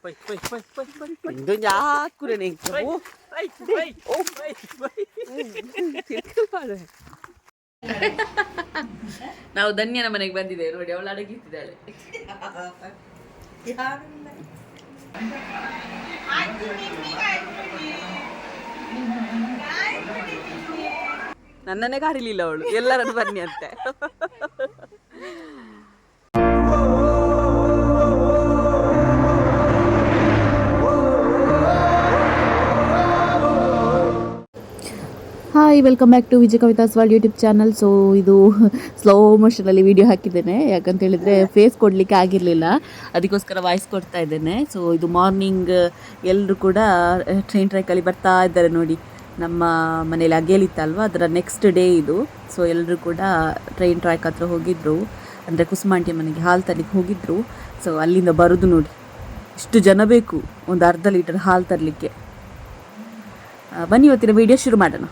Poi, poi, oh. poi, poi. ತಿರ್ಕೊಂಡ್ಬಾರ್ದು. ನಾವು ಧನ್ಯನ ಮನೆಗೆ ಬಂದಿದ್ದೇವೆ ನೋಡಿ ಅವಳು ಅಡಗಿತ್ತಿದ್ದಾಳೆ ನನ್ನನ್ನೇ ಕಾರಿಲಿಲ್ಲ ಅವಳು ಎಲ್ಲರನ್ನು ಬನ್ನಿ ಅಂತೆ hi welcome back to Vijaya Kavitha's world YouTube channel so ಇದು ಸ್ಲೋ ಮೋಷನಲ್ಲಿ ವಿಡಿಯೋ ಹಾಕಿದ್ದೇನೆ. ಯಾಕಂತ ಹೇಳಿದರೆ ಫೇಸ್ ಕೊಡಲಿಕ್ಕೆ ಆಗಿರಲಿಲ್ಲ. ಅದಕ್ಕೋಸ್ಕರ ವಾಯ್ಸ್ ಕೊಡ್ತಾ ಇದ್ದೇನೆ. ಸೊ ಇದು ಮಾರ್ನಿಂಗ್ ಎಲ್ಲರೂ ಕೂಡ ಟ್ರೈನ್ ಟ್ರ್ಯಾಕಲ್ಲಿ ಬರ್ತಾ ಇದ್ದಾರೆ ನೋಡಿ. ನಮ್ಮ ಮನೇಲಿ ಅಗೇಲಿತ್ತಲ್ವ? ಅದರ ನೆಕ್ಸ್ಟ್ ಡೇ ಇದು. ಸೊ ಎಲ್ಲರೂ ಕೂಡ ಟ್ರೈನ್ ಟ್ರ್ಯಾಕ್ ಹತ್ರ ಹೋಗಿದ್ರು. ಅಂದರೆ ಕುಸುಮಾಂಟಿ ಮನೆಗೆ ಹಾಲು ತರಲಿಕ್ಕೆ ಹೋಗಿದ್ರು. ಸೊ ಅಲ್ಲಿಂದ ಬರೋದು ನೋಡಿ. ಇಷ್ಟು ಜನ ಬೇಕು. ಒಂದು ಅರ್ಧ ಲೀಟರ್ ಹಾಲು ತರಲಿಕ್ಕೆ. ಬನ್ನಿ, ಇವತ್ತಿನ ವಿಡಿಯೋ ಶುರು ಮಾಡೋಣ.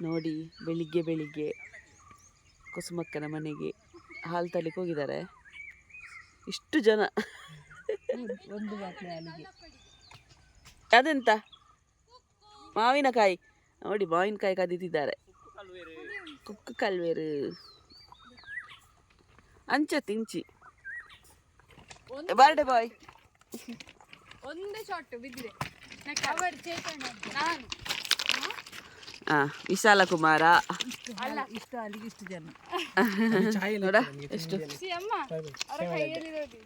ನೋಡಿ ಬೆಳಿಗ್ಗೆ ಬೆಳಿಗ್ಗೆ ಕುಸುಮಕ್ಕನ ಮನೆಗೆ ಹಾಲು ತರಲಿಕ್ಕೆ ಹೋಗಿದ್ದಾರೆ ಇಷ್ಟು ಜನ. ಒಂದು ಅದೆಂತ? ಮಾವಿನಕಾಯಿ. ನೋಡಿ ಮಾವಿನಕಾಯಿ ಕದೀತಿದ್ದಾರೆ. ಕುಕ್ಕು ಕಲ್ವೇರು. ಅಂಚ ತಿಂಚಿ. ಬರ್ಡೆ ಬಾಯ್. ಒಂದೇ ಶಾಟ್ ಬಿದ್ದಿದೆ. ನಾನು. ವಿಶಾಲ ಕುಮಾರ. ನೋಡ ಎಷ್ಟು? ಸಿ ಅಮ್ಮ ಅವರ ಕೈಯಲ್ಲಿರೋದು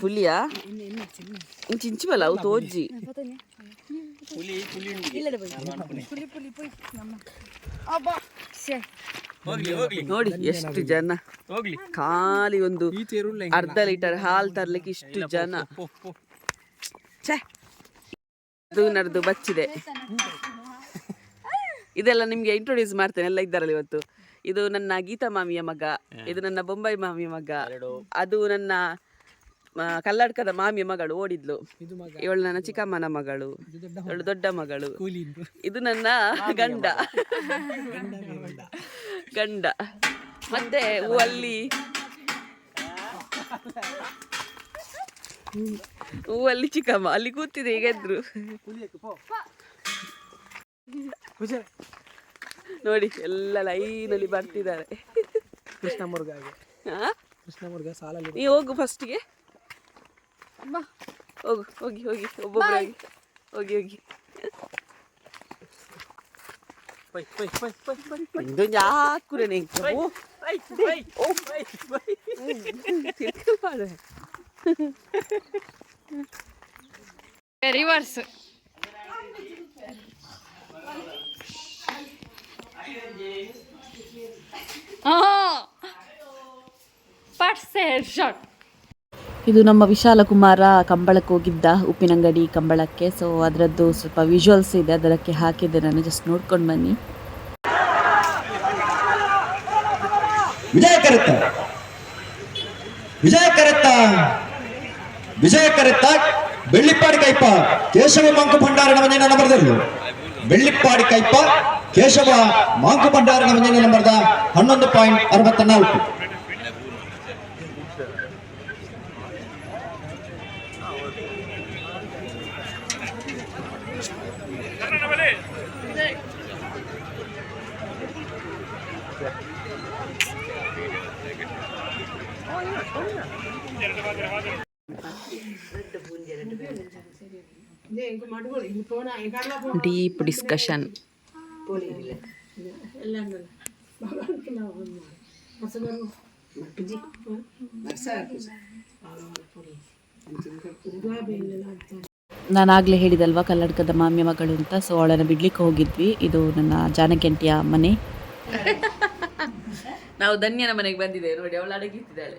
ಪುಲಿಯಾ? ಪುಲಿ. ಪುಲಿ ಅವು ತೋಜಿ ಹೋಗ್ಲಿ ಹೋಗ್ಲಿ ನೋಡಿ ಎಷ್ಟು ಜನ. ಹೋಗ್ಲಿ. ಖಾಲಿ ಒಂದು ಅರ್ಧ ಲೀಟರ್ ಹಾಲು ತರ್ಲಿಕ್ಕೆ ಇಷ್ಟು ಜನ. ಛೇ. ನಡ್ದು ಬಚ್ಚಿದೆ. ಇದೆಲ್ಲ ನಿಮ್ಗೆ ಇಂಟ್ರೊಡ್ಯೂಸ್ ಮಾಡ್ತೇನೆ ಎಲ್ಲ ಇದ್ದಾರಲ್ಲ ಇವತ್ತು. ಇದು ನನ್ನ ಗೀತಾ ಮಾಮಿಯ ಮಗ ಇದು ನನ್ನ ಬೊಂಬೈ ಮಾಮಿಯ ಮಗ. ಅದು ನನ್ನ ಕಲ್ಲಡ್ಕದ ಮಾಮಿಯ ಮಗಳು ಓಡಿದ್ಲು. ಇವಳು ನನ್ನ ಚಿಕ್ಕಮ್ಮನ ಮಗಳು. ಇವಳು ದೊಡ್ಡ ಮಗಳು. ಇದು ನನ್ನ ಗಂಡ. ಗಂಡ. ಮತ್ತೆ ಹೂವಲ್ಲಿ. ಹೂವಲ್ಲಿ ಚಿಕ್ಕಮ್ಮ. ಅಲ್ಲಿ ಕೂತಿದೆ ಈಗ ಎದ್ರು ನೋಡಿ ಎಲ್ಲ ಲೈನಲ್ಲಿ ಬರ್ತಿದ್ದಾರೆ. ಕೃಷ್ಣ ಹಾ? ಕೃಷ್ಣ ಮುರುಗ ಸಾಲಲ್ಲಿ ನೀ ಹೋಗು ಫಸ್ಟಿಗೆ ಹೋಗು ಹೋಗಿ ಹೋಗಿ ಒಬ್ಬೊಬ್ಬರಾಗಿ ಹೋಗಿ ಹೋಗಿ pi pi pi pi pi pi ಇದು ಯಾಕುರೆ ನೀವು pi pi pi pi reverse ಪಟ್ಸೆ shot ಇದು ನಮ್ಮ ವಿಶಾಲ ಕುಮಾರ ಕಂಬಳಕ್ಕೆ ಹೋಗಿದ್ದ ಉಪ್ಪಿನಂಗಡಿ ಕಂಬಳಕ್ಕೆ. ಸೊ ಅದರದ್ದು ಸ್ವಲ್ಪ ವಿಜುವಲ್ಸ್ ಇದೆ ಅದಕ್ಕೆ ಹಾಕಿದ್ದೆ ನಾನು. ಜಸ್ಟ್ ನೋಡ್ಕೊಂಡು ಬನ್ನಿ. ವಿಜಯ ಕರೆತ್ತ ವಿಜಯ ಕರೆತ್ತ ವಿಜಯ ಕರೆತ್ತ ಬೆಳ್ಳಿಪ್ಪಾಡಿ ಕೈಪ, ಕೇಶವ ಮಾಂಕು ಭಂಡಾರನ ಮಂಜನ ನಂಬರ್ದಲ್ಲು ಬೆಳ್ಳಿಪ್ಪಾಡಿ ಕೈಪ, ಕೇಶವ ಮಾಂಕು ಭಂಡಾರನ ಮಂಜನ ಬರೆದ ಹನ್ನೊಂದು ಪಾಯಿಂಟ್ ಅರವತ್ತ ನಾಲ್ಕು ಡೀಪ್ ಡಿಸ್ಕಷನ್ ನಾನು ಹೇಳಿದಲ್ವ ಕಲ್ಲಡ್ಕದ ಮಾಮ್ಯ ಮಗಳು ಅಂತ, ಸೊ ಅವಳನ್ನು ಬಿಡ್ಲಿಕ್ಕೆ ಹೋಗಿದ್ವಿ. ಇದು ನನ್ನ ಜಾನಕೆಂಟಿಯ ಮನೆ. ನಾವು ಧನ್ಯನ ಮನೆಗೆ ಬಂದಿದ್ದೇವೆ ನೋಡಿ, ಅವಳು ಅಡಗಿತ್ತಿದ್ದಾಳೆ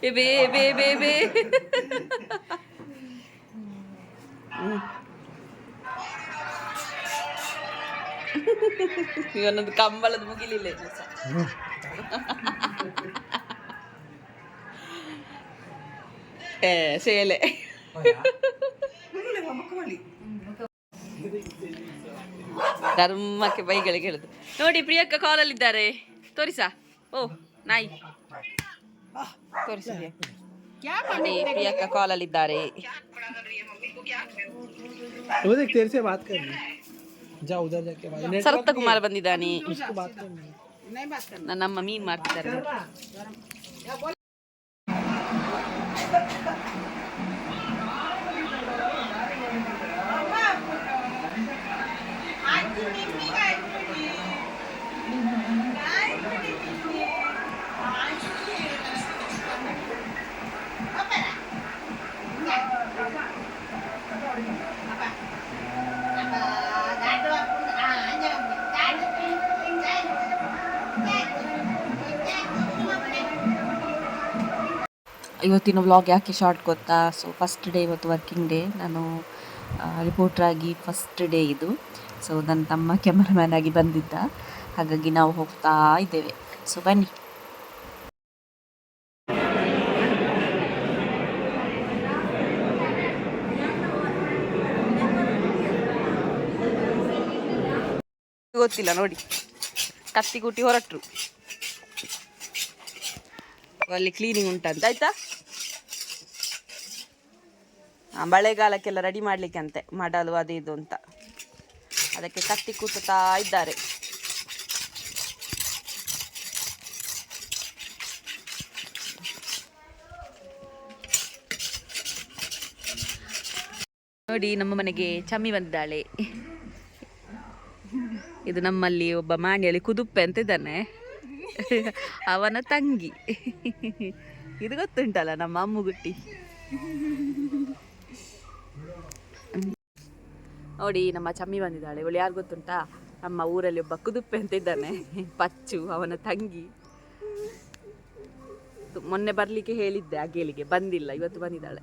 ಏ ಬೇ ಬೇ ಬೇ ಬೇ ಇವನೊಂದು ಕಂಬಳದ ಮುಗಿಲಿಲ್ಲ Eh, ಏ ಸೇಲೆ ಧರ್ಮಕ್ಕೆ ಬೈಗಳಿಗೆ ಹೇಳುದು ನೋಡಿ ಪ್ರಿಯಕ್ಕ ಕಾಲಲ್ಲಿದ್ದಾರೆ ತೋರಿಸಾ? ಓ ನಾಯಿ. ತೋರಿಸಿ ನೋಡಿ ಪ್ರಿಯಕ್ಕ ಕಾಲಲ್ಲಿದ್ದಾರೆ ಶರತ್ ಕುಮಾರ್ ಬಂದಿದ್ದಾನೆ. ನನ್ನಮ್ಮ ಮೀನ್ ಮಾಡ್ತಿದ್ದಾರೆ ಇವತ್ತಿನ ವ್ಲಾಗ್ ಯಾಕೆ ಶಾರ್ಟ್ ಗೊತ್ತಾ? ಸೊ ಫಸ್ಟ್ ಡೇ ಇವತ್ತು ವರ್ಕಿಂಗ್ ಡೇ ನಾನು ರಿಪೋರ್ಟರ್ ಆಗಿ ಫಸ್ಟ್ ಡೇ ಇದು. ಸೊ ನನ್ನ ತಮ್ಮ ಕ್ಯಾಮರಾಮ್ಯಾನ್ ಆಗಿ ಬಂದಿದ್ದ. ಹಾಗಾಗಿ ನಾವು ಹೋಗ್ತಾ ಇದ್ದೇವೆ. ಸೊ ಬನ್ನಿ. ಗೊತ್ತಿಲ್ಲ, ನೋಡಿ. ಕತ್ತಿ ಕುಟ್ಟಿ ಹೊರಟ್ರು. ಅಲ್ಲಿ ಕ್ಲೀನಿಂಗ್ ಉಂಟಂತ, ಆಯ್ತಾ? ಮಳೆಗಾಲಕ್ಕೆಲ್ಲ ರೆಡಿ ಮಾಡ್ಲಿಕ್ಕೆ ಅಂತೆ ಮಾಡಲು ಅದು ಇದು ಅಂತ. ಅದಕ್ಕೆ ಕತ್ತಿ ಕುಟ್ಟುತ್ತಾ ಇದ್ದಾರೆ. ನೋಡಿ ನಮ್ಮ ಮನೆಗೆ ಚಮ್ಮಿ ಬಂದಿದ್ದಾಳೆ. ಇದು ನಮ್ಮಲ್ಲಿ ಒಬ್ಬ ಮಾಣಿಯಲ್ಲಿ ಕುದುಪ್ಪೆ ಅಂತ ಇದ್ದಾನೆ. ಅವನ ತಂಗಿ. ಇದು ಗೊತ್ತುಂಟಲ್ಲ ನಮ್ಮ ಅಮ್ಮುಗುಟ್ಟಿ. ನೋಡಿ ನಮ್ಮ ಚಮ್ಮಿ ಬಂದಿದ್ದಾಳೆ. ಇವಳು ಯಾರು ಗೊತ್ತುಂಟಾ? ನಮ್ಮ ಊರಲ್ಲಿ ಒಬ್ಬ ಕುದುಪ್ಪೆ ಅಂತ ಇದ್ದಾನೆ. ಪಚ್ಚು ಅವನ ತಂಗಿ. ಮೊನ್ನೆ ಬರ್ಲಿಕ್ಕೆ ಹೇಳಿದ್ದೆ ಆ ಗೇಲಿಗೆ ಬಂದಿಲ್ಲ ಇವತ್ತು ಬಂದಿದ್ದಾಳೆ.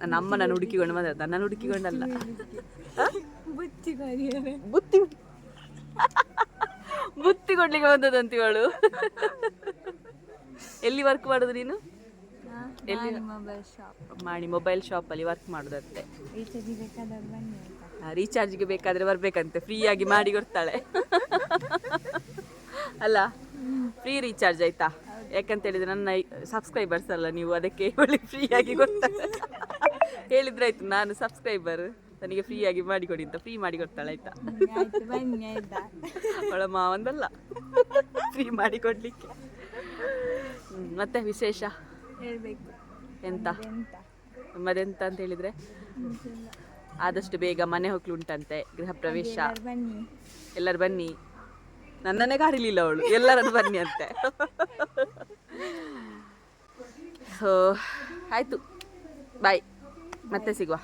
ನನ್ನ ಅಮ್ಮನನ್ನು ಹುಡುಕಿಕೊಂಡು ಬಂದ ನನ್ನ ಹುಡುಕಿಕೊಂಡಲ್ಲ. ಬುತ್ತಿ ಬುತ್ತಿ ಕೊಡ್ಲಿಕ್ಕೆ ಬಂದದಂತ ಇವಳು. ಎಲ್ಲಿ ವರ್ಕ್ ಮಾಡುದು ನೀನು? ಎಲ್ಲಿ? ಮೊಬೈಲ್ ಶಾಪ್ ಮಾಡಿ ಮೊಬೈಲ್ ಶಾಪಲ್ಲಿ ವರ್ಕ್ ಮಾಡೋದಂತೆ ರೀಚಾರ್ಜ್ಗೆ ಬೇಕಾದ್ರೆ ಬರ್ಬೇಕಂತೆ. ಫ್ರೀ ಆಗಿ ಮಾಡಿ ಕೊಡ್ತಾಳೆ. ಅಲ್ಲ ಫ್ರೀ ರೀಚಾರ್ಜ್ ಆಯ್ತಾ? ಯಾಕಂತ ಹೇಳಿದ್ರೆ ನನ್ನ ಸಬ್ಸ್ಕ್ರೈಬರ್ಸ್ ಅಲ್ಲ ನೀವು ಅದಕ್ಕೆ ಒಳ್ಳೆ ಫ್ರೀ ಆಗಿ ಕೊಡ್ತಾಳೆ. ಹೇಳಿದ್ರೆ ಆಯ್ತು ನಾನು ಸಬ್ಸ್ಕ್ರೈಬರ್ ನನಗೆ ಫ್ರೀ ಆಗಿ ಮಾಡಿಕೊಡಿ ಅಂತ ಫ್ರೀ ಮಾಡಿ ಕೊಡ್ತಾಳೆ ಆಯ್ತಾ? ಅವಳ ಮಾವಂದಲ್ಲ. ಫ್ರೀ ಮಾಡಿ ಕೊಡ್ಲಿಕ್ಕೆ. ಮತ್ತೆ ವಿಶೇಷ? ಹೇಳ್ಬೇಕು. ಎಂತ? ಮದೆಂತ ಅಂತ ಹೇಳಿದ್ರೆ? ಆದಷ್ಟು ಬೇಗ ಮನೆ ಹೋಗ್ಲು ಉಂಟಂತೆ ಗೃಹ ಪ್ರವೇಶ. ಎಲ್ಲರೂ ಬನ್ನಿ. ಎಲ್ಲರೂ ಬನ್ನಿ. ನನ್ನನ್ನೇ ಕಾಡಿಲಿಲ್ಲ ಅವಳು ಎಲ್ಲರನ್ನು ಬನ್ನಿ ಅಂತೆ. ಸೊ ಆಯ್ತು. ಬಾಯ್ ಮತ್ತೆ ಸಿಗುವ.